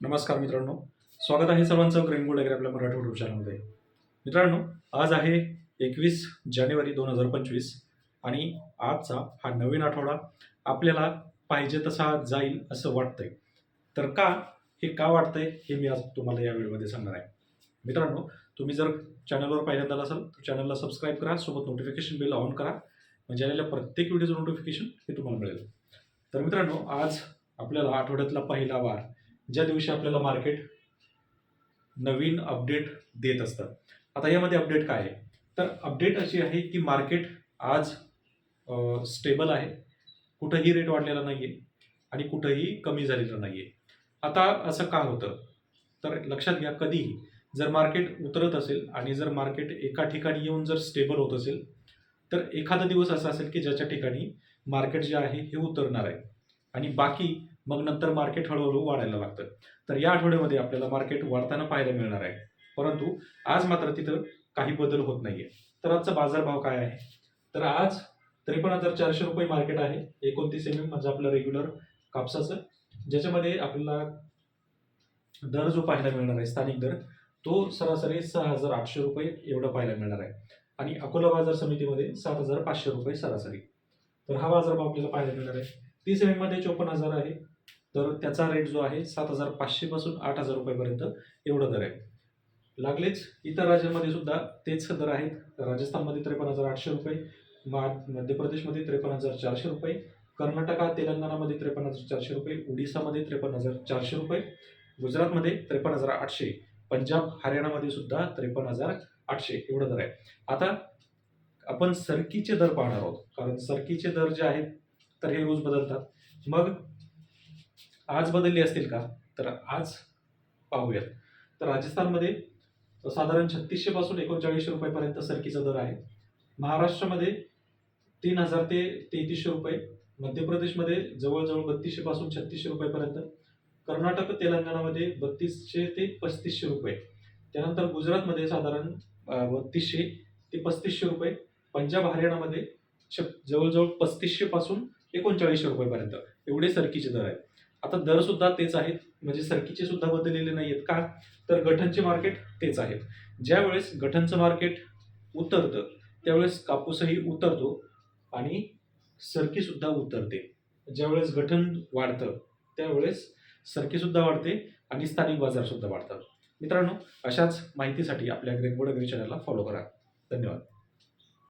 नमस्कार मित्रांनो. स्वागत आहे सर्वांचं क्रेंगू अॅग्री आपल्या मराठी युट्यूब चॅनलमध्ये मित्रांनो आज आहे एकवीस जानेवारी दोन हजार पंचवीस आणि आजचा हा नवीन आठवडा आपल्याला पाहिजे तसा जाईल असं वाटतंय. तर का हे का वाटतंय हे मी आज तुम्हाला या व्हिडिओमध्ये सांगणार आहे. मित्रांनो तुम्ही जर चॅनलवर पहिल्यांदा असाल तर चॅनलला सबस्क्राईब करा सोबत नोटिफिकेशन बिल ऑन करा म्हणजे आलेल्या प्रत्येक व्हिडिओचं नोटिफिकेशन हे तुम्हाला मिळेल. तर मित्रांनो आज आपल्याला आठवड्यातला पहिला वार ज्या दिवशी आपल्याला मार्केट नवीन अपडेट देत असतात आता यामध्ये अपडेट काय आहे? तर अपडेट अशी आहे की मार्केट आज स्टेबल आहे. कुठंही रेट वाढलेला नाही आहे आणि कुठंही कमी झालेलं नाही आहे आता असं का होतं? तर लक्षात घ्या कधीही जर मार्केट उतरत असेल आणि जर मार्केट एका ठिकाणी येऊन जर स्टेबल होत असेल तर एखादा दिवस असा असेल की ज्याच्या ठिकाणी मार्केट जे आहे हे उतरणार आहे. आणि बाकी मग नंतर मार्केट हळूहळू वाढायला लागतं. तर या आठवड्यामध्ये आपल्याला मार्केट वाढताना पाहायला मिळणार आहे. परंतु आज मात्र तिथं काही बदल होत नाहीये. तर आजचा बाजारभाव काय आहे? तर आज त्रेपन्न हजार चारशे रुपये मार्केट आहे. एकोणतीस एम एम म्हणजे आपलं रेग्युलर कापसाचं. ज्याच्यामध्ये आपल्याला दर जो पाहायला मिळणार आहे स्थानिक दर तो सरासरी सहा हजार आठशे रुपये एवढं पाहायला मिळणार आहे. आणि अकोला बाजार समितीमध्ये सात हजार पाचशे रुपये सरासरी. तर हा बाजारभाव आपल्याला पाहायला मिळणार आहे. तीस एम एममध्ये चोपन्न हजार आहे. तर त्याचा रेट जो आहे सात हजार पाचशेपासून आठ हजार रुपयापर्यंत एवढा दर आहे. लागलेच इतर राज्यांमध्ये सुद्धा तेच दर आहेत. राजस्थानमध्ये त्रेपन्न हजार आठशे रुपये मा मध्य प्रदेशमध्ये त्रेपन्न हजार चारशे रुपये कर्नाटका तेलंगणामध्ये त्रेपन्न हजार चारशे रुपये ओडिसामध्ये त्रेपन्न हजार चारशे रुपये गुजरातमध्ये त्रेपन्न हजार आठशे पंजाब हरियाणामध्ये सुद्धा त्रेपन्न हजार आठशे एवढं दर आहे. आता आपण सरकीचे दर पाहणार आहोत. कारण सरकीचे दर जे आहेत तर हे रोज बदलतात. मग आज बदलली असतील का? तर आज पाहूयात. तर राजस्थानमध्ये साधारण छत्तीसशे पासून एकोणचाळीसशे रुपयापर्यंत सरकीचा दर आहे. महाराष्ट्रामध्ये तीन हजार ते तेहतीसशे रुपये मध्य प्रदेशमध्ये जवळजवळ बत्तीसशे पासून छत्तीसशे रुपयापर्यंत कर्नाटक तेलंगणामध्ये बत्तीसशे ते पस्तीसशे रुपये. त्यानंतर गुजरातमध्ये साधारण बत्तीसशे ते पस्तीसशे रुपये पंजाब हरियाणामध्ये छ- जवळजवळ पस्तीसशे पासून एकोणचाळीसशे रुपयेपर्यंत. एवढे सरकीचे दर आहेत. आता दर सुद्धा तेच आहेत. म्हणजे सरकीचे सुद्धा बदललेले नाही आहेत का? तर गठनचे मार्केट तेच आहेत. ज्यावेळेस गठनचं मार्केट उतरतं त्यावेळेस कापूसही उतरतो आणि सरकी सुद्धा उतरते. ज्यावेळेस गठन वाढतं त्यावेळेस सरकी सुद्धा वाढते आणि स्थानिक बाजार सुद्धा वाढतात. मित्रांनो अशाच माहितीसाठी आपल्या ग्रेनबोर्ड अग्री चॅनलला फॉलो करा. धन्यवाद.